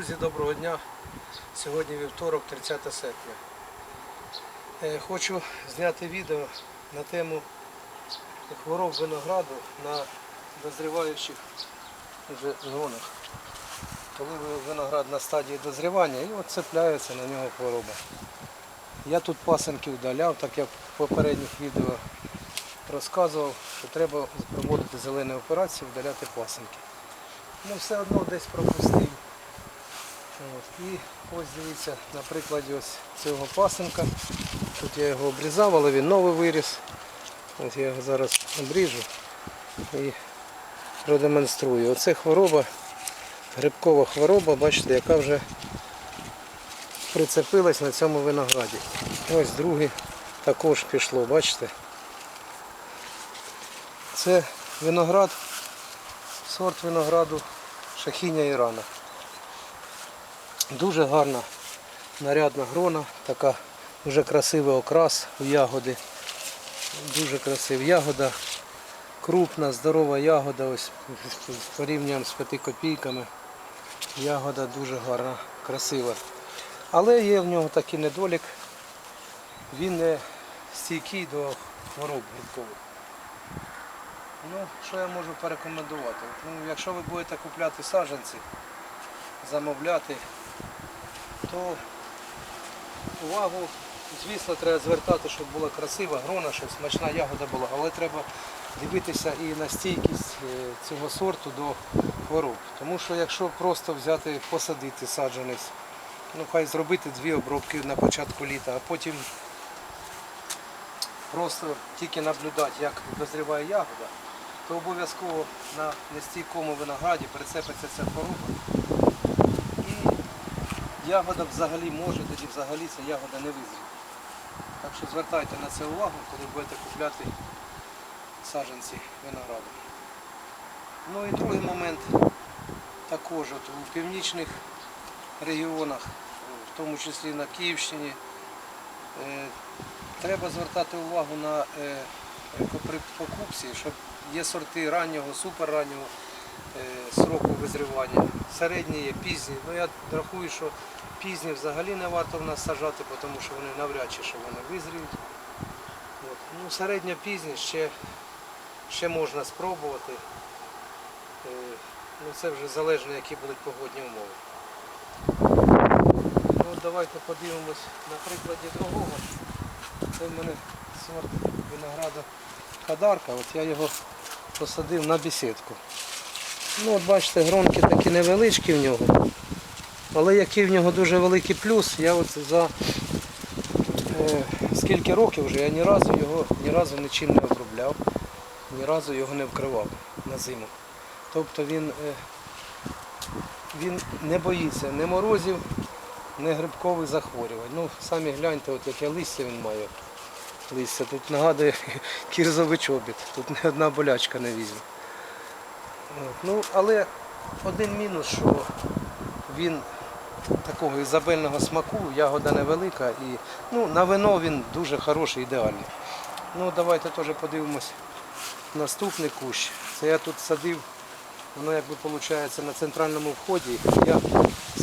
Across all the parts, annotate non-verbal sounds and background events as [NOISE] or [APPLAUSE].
Друзі, доброго дня. Сьогодні вівторок, 30 серпня. Е, Хочу зняти відео на тему хвороб винограду на дозріваючих вже зонах. Коли ви- виноград на стадії дозрівання і от цепляється на нього хвороба. Я тут пасенки вдаляв, так як в попередніх відео розказував, що треба проводити зелені операції, вдаляти пасенки. Ну все одно десь пропустив. І ось дивіться, на прикладі ось цього пасенка. Тут я його обрізав, але він новий виріс. Ось я його зараз обріжу і продемонструю. Оце хвороба, грибкова хвороба, бачите, яка вже прицепилась на цьому винограді. Ось другий також пішло, бачите? Це виноград, сорт винограду Шахіня Ірана. Дуже гарна нарядна грона, така дуже красивий окрас у ягоди. Дуже красива ягода, крупна, здорова ягода, ось порівнюємо з 5 копійками. Ягода дуже гарна, красива. Але є в нього такий недолік, він не стійкий до хвороб грибкових. Ну, що я можу порекомендувати? Ну, якщо ви будете купляти саджанці, замовляти, то увагу, звісно, треба звертати, щоб була красива грона, щоб смачна ягода була, але треба дивитися і на стійкість е, цього сорту до хвороб. Тому що якщо просто взяти, посадити саджанець, ну хай зробити дві обробки на початку літа, а потім просто тільки наблюдати, як дозріває ягода, то обов'язково на нестійкому винограді прицепиться ця хвороба. Ягода взагалі може, тоді взагалі ця ягода не визріє. Так що звертайте на це увагу, коли будете купляти саджанці винограду. Ну і другий момент також от у північних регіонах, в тому числі на Київщині, е, треба звертати увагу на е, покупці, щоб є сорти раннього, суперраннього е, сроку визрівання, середні є, пізні. Ну я рахую, що пізні взагалі не варто в нас сажати, тому що вони навряд чи що вони визріють. От. Ну, середньо пізні ще, ще можна спробувати. Е, Ну, це вже залежно, які будуть погодні умови. Ну, давайте подивимось на прикладі другого. Це в мене сорт винограда Кадарка. От я його посадив на бесідку. Ну, от бачите, гронки такі невеличкі в нього. Але який в нього дуже великий плюс, я от за е, скільки років вже я ні разу його ні разу нічим не обробляв, ні разу його не вкривав на зиму. Тобто він, е, він не боїться ні морозів, ні грибкових захворювань. Ну, самі гляньте, от яке листя він має. Листя. Тут нагадує [LAUGHS] кірзовий чобіт, тут ні одна болячка не візьме. От. Ну, але один мінус, що він такого ізабельного смаку, ягода невелика і ну, на вино він дуже хороший, ідеальний. Ну, давайте теж подивимось наступний кущ. Це я тут садив, воно якби виходить на центральному вході. Я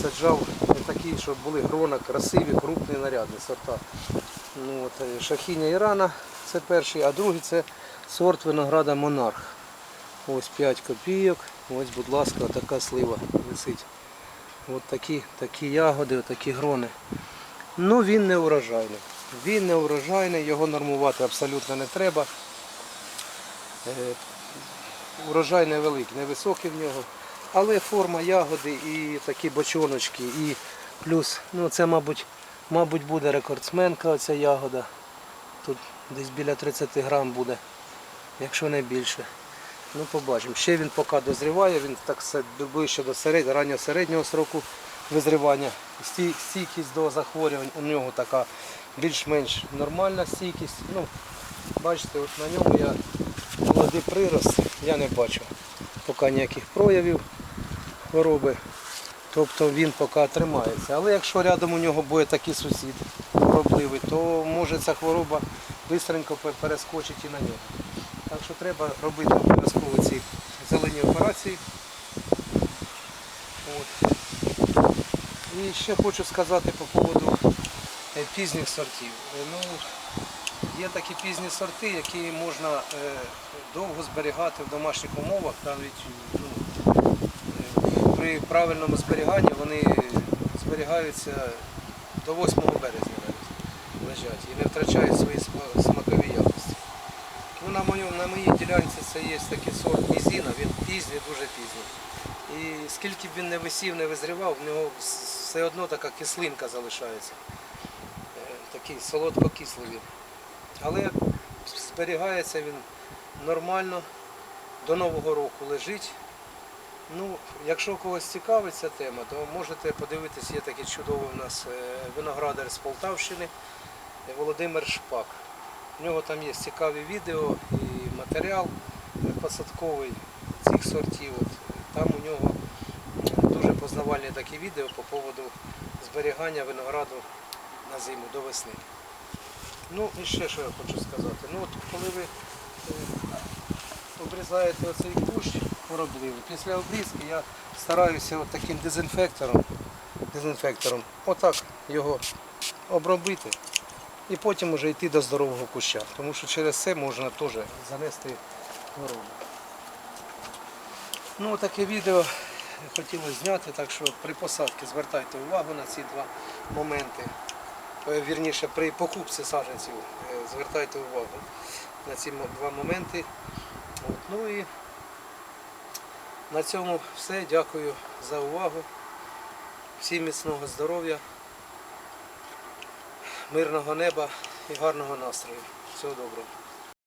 саджав такі, щоб були грона красиві, крупні, нарядні сорта. Ну, от, е, Шахіня Ірана це перший, а другий це сорт винограда Монарх. Ось 5 копійок. Ось, будь ласка, така слива висить. Ось такі, такі ягоди, такі грони. Ну він не урожайний. Він не урожайний, його нормувати абсолютно не треба. Е, Урожай невеликий, невисокий в нього. Але форма ягоди і такі бочоночки, і плюс, ну це, мабуть, мабуть, буде рекордсменка оця ягода. Тут десь біля 30 грам буде, якщо не більше. Ну, побачимо. Ще він поки дозріває, він так ближче до серед, раннього середнього сроку визрівання. Стій- Стійкість до захворювань у нього така більш-менш нормальна стійкість. Ну, бачите, от на ньому я молодий прирост, я не бачу поки ніяких проявів хвороби. Тобто він поки тримається. Але якщо рядом у нього буде такий сусід хворобливий, то може ця хвороба швидко перескочить і на нього. Так що треба робити обов'язково ці зелені операції. От. І ще хочу сказати по поводу е, пізніх сортів. Е, Ну, є такі пізні сорти, які можна е, довго зберігати в домашніх умовах, навіть ну, при правильному зберіганні вони зберігаються до 8 березня навіть лежать і не втрачають свої смакові на, моїй ділянці це є такий сорт мізіна, він пізній, дуже пізній. І скільки б він не висів, не визрівав, в нього все одно така кислинка залишається. Е, Такий солодко-кислий він. Але зберігається він нормально, до Нового року лежить. Ну, якщо когось цікавить ця тема, то можете подивитись, є такий чудовий у нас е, виноградар з Полтавщини Володимир Шпак. У нього там є цікаві відео і матеріал посадковий цих сортів. Там у нього дуже познавальні такі відео по поводу зберігання винограду на зиму до весни. Ну і ще що я хочу сказати. Ну от коли ви е, обрізаєте оцей кущ поробливий, після обрізки я стараюся от таким дезінфектором, дезінфектором отак його обробити і потім вже йти до здорового куща, тому що через це можна теж занести хворобу. Ну, таке відео хотілося зняти, так що при посадці звертайте увагу на ці два моменти. Е, Вірніше, при покупці саджанців е, звертайте увагу на ці два моменти. От, ну і на цьому все. Дякую за увагу. Всім міцного здоров'я, мирного неба і гарного настрою. Всього доброго.